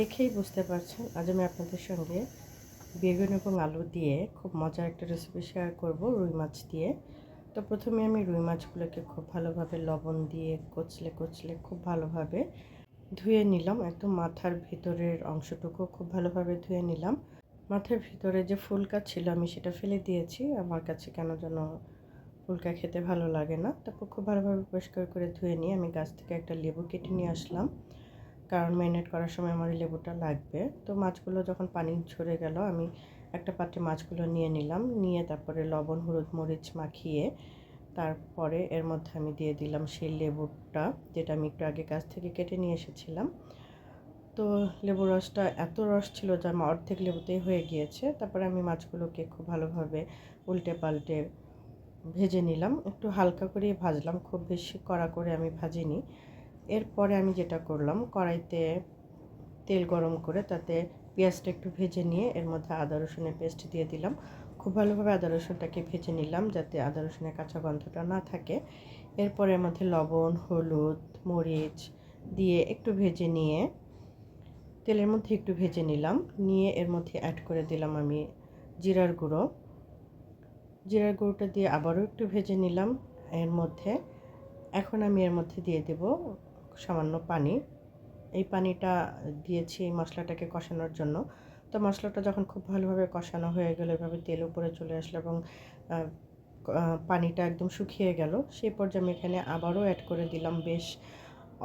দেখেই বুঝতে পারছেন, আজ আমি আপনাদের সঙ্গে বেগুন এবং আলু দিয়ে খুব মজার একটা রেসিপি শেয়ার করব, রুই মাছ দিয়ে। তো প্রথমে আমি রুই মাছগুলোকে খুব ভালোভাবে লবণ দিয়ে কচলে কচলে খুব ভালোভাবে ধুয়ে নিলাম। একদম মাথার ভিতরের অংশটুকু খুব ভালোভাবে ধুয়ে নিলাম। মাথার ভিতরে যে ফুলকা ছিল আমি সেটা ফেলে দিয়েছি। আমার কাছে কেন যেন ফুলকা খেতে ভালো লাগে না। তারপর খুব ভালোভাবে পরিষ্কার করে ধুয়ে নিয়ে আমি গাছ থেকে একটা লেবু কেটে নিয়ে আসলাম। কারণ ম্যারিনেট করার সময় আমার লেবুটা লাগবে। তো মাছগুলো যখন পানি ঝরে গেল, আমি একটা পাত্রে মাছগুলো নিয়ে নিলাম। নিয়ে তারপরে লবণ, হলুদ, মরিচ মাখিয়ে তারপরে এর মধ্যে আমি দিয়ে দিলাম সেই লেবুটা, যেটা আমি একটু আগে গাছ থেকে কেটে নিয়ে এসেছিলাম। তো লেবু রসটা এত রস ছিল যে আমার অর্ধেক লেবুতেই হয়ে গিয়েছে। তারপরে আমি মাছগুলোকে খুব ভালোভাবে উল্টে পাল্টে ভেজে নিলাম। একটু হালকা করে ভাজলাম, খুব বেশি কড়া করে আমি ভাজিনি। এরপরে আমি যেটা করলাম, কড়াইতে তেল গরম করে তাতে পেঁয়াজটা একটু ভেজে নিয়ে এর মধ্যে আদা, রসুনের পেস্ট দিয়ে দিলাম। খুব ভালোভাবে আদা, রসুনটাকে ভেজে নিলাম যাতে আদা, রসুনের কাঁচা গন্ধটা না থাকে। এরপরে এর মধ্যে লবণ, হলুদ, মরিচ দিয়ে একটু ভেজে নিয়ে তেলের মধ্যে একটু ভেজে নিলাম। নিয়ে এর মধ্যে অ্যাড করে দিলাম আমি জিরার গুঁড়ো। জিরার গুঁড়োটা দিয়ে আবারও একটু ভেজে নিলাম এর মধ্যে। এখন আমি এর মধ্যে দিয়ে দেব সামান্য পানি। এই পানিটা দিয়েছি এই মশলাটাকে কষানোর জন্য। তো মশলাটা যখন খুব ভালোভাবে কষানো হয়ে গেলো, এভাবে তেল উপরে চলে আসলো এবং পানিটা একদম শুকিয়ে গেল, সেই পর্যায়ে আমি এখানে আবারও অ্যাড করে দিলাম বেশ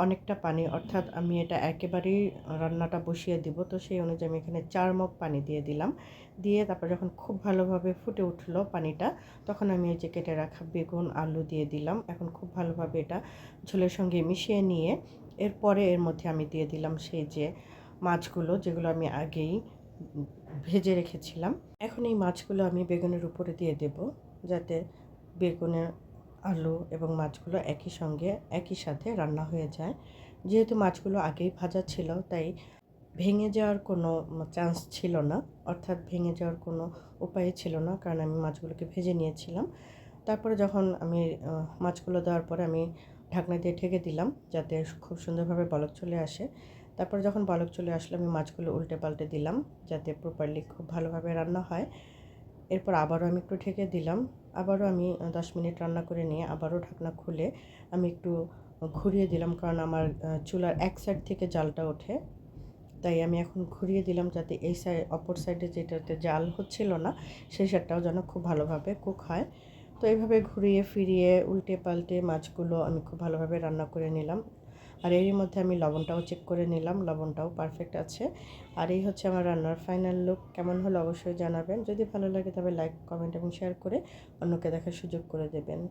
অনেকটা পানি, অর্থাৎ আমি এটা একেবারেই রান্নাটা বসিয়ে দিব। তো সেই অনুযায়ী আমি এখানে চার মগ পানি দিয়ে দিলাম। দিয়ে তারপর যখন খুব ভালোভাবে ফুটে উঠল পানিটা, তখন আমি এই যে কেটে রাখা বেগুন, আলু দিয়ে দিলাম। এখন খুব ভালোভাবে এটা ঝোলের সঙ্গে মিশিয়ে নিয়ে এরপরে এর মধ্যে আমি দিয়ে দিলাম সেই যে মাছগুলো, যেগুলো আমি আগেই ভেজে রেখেছিলাম। এখন এই মাছগুলো আমি বেগুনের উপরে দিয়ে দেব, যাতে বেগুনের আলু এবং মাছগুলো একই সঙ্গে, একই সাথে রান্না হয়ে যায়। যেহেতু মাছগুলো আগেই ভাজা ছিল, তাই ভেঙে যাওয়ার কোনো চান্স ছিল না। অর্থাৎ ভেঙে যাওয়ার কোনো উপায় ছিল না, কারণ আমি মাছগুলোকে ভেজে নিয়েছিলাম। তারপরে যখন আমি মাছগুলো দেওয়ার পরে আমি ঢাকনা দিয়ে ঢেকে দিলাম, যাতে খুব সুন্দরভাবে বলক চলে আসে। তারপরে যখন বলক চলে আসলো, আমি মাছগুলো উল্টে পাল্টে দিলাম, যাতে প্রপারলি খুব ভালোভাবে রান্না হয়। এরপর আবারও আমি একটু ঢেকে দিলাম। আবারও আমি দশ মিনিট রান্না করে নিয়ে আবারও ঢাকনা খুলে আমি একটু ঘুরিয়ে দিলাম কারণ আমার চুলার এক সাইড থেকে জালটা ওঠে। তাই আমি এখন ঘুরিয়ে দিলাম যাতে এই সাইড অপর সাইডে যেটাতে জাল হচ্ছিল না, সেই সাইডটাও যেন খুব ভালোভাবে কুক হয়। তো এইভাবে ঘুরিয়ে ফিরিয়ে উল্টে পাল্টে মাছগুলো আমি খুব ভালোভাবে রান্না করে নিলাম। আর এরই মধ্যে আমি লবণটাও চেক করে নিলাম, লবণটাও পারফেক্ট আছে। আর এই হচ্ছে আমার রান্নার ফাইনাল লুক কেমন হলো অবশ্যই জানাবেন। যদি ভালো লাগে তবে লাইক কমেন্ট এবং শেয়ার করে অন্যকে দেখার সুযোগ করে দেবেন।